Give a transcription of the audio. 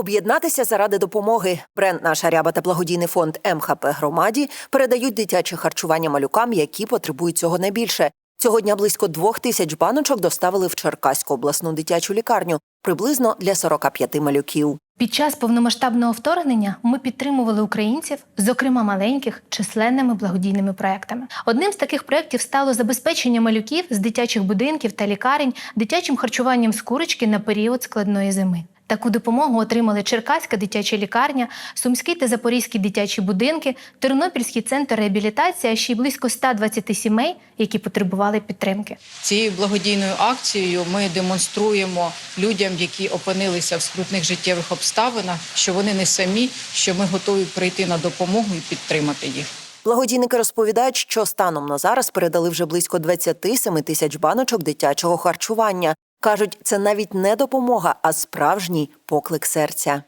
Об'єднатися заради допомоги. Бренд Наша ряба та благодійний фонд МХП громаді передають дитяче харчування малюкам, які потребують цього найбільше. Цього дня близько двох тисяч баночок доставили в Черкаську обласну дитячу лікарню, приблизно для 45 малюків. Під час повномасштабного вторгнення ми підтримували українців, зокрема маленьких, численними благодійними проектами. Одним з таких проєктів стало забезпечення малюків з дитячих будинків та лікарень дитячим харчуванням з курочки на період складної зими. Таку допомогу отримали Черкаська дитяча лікарня, Сумський та Запорізький дитячі будинки, Тернопільський центр реабілітації, а ще й близько 120 сімей, які потребували підтримки. Цією благодійною акцією ми демонструємо людям, які опинилися в скрутних життєвих обставинах, що вони не самі, що ми готові прийти на допомогу і підтримати їх. Благодійники розповідають, що станом на зараз передали вже близько 27 тисяч баночок дитячого харчування. Кажуть, це навіть не допомога, а справжній поклик серця.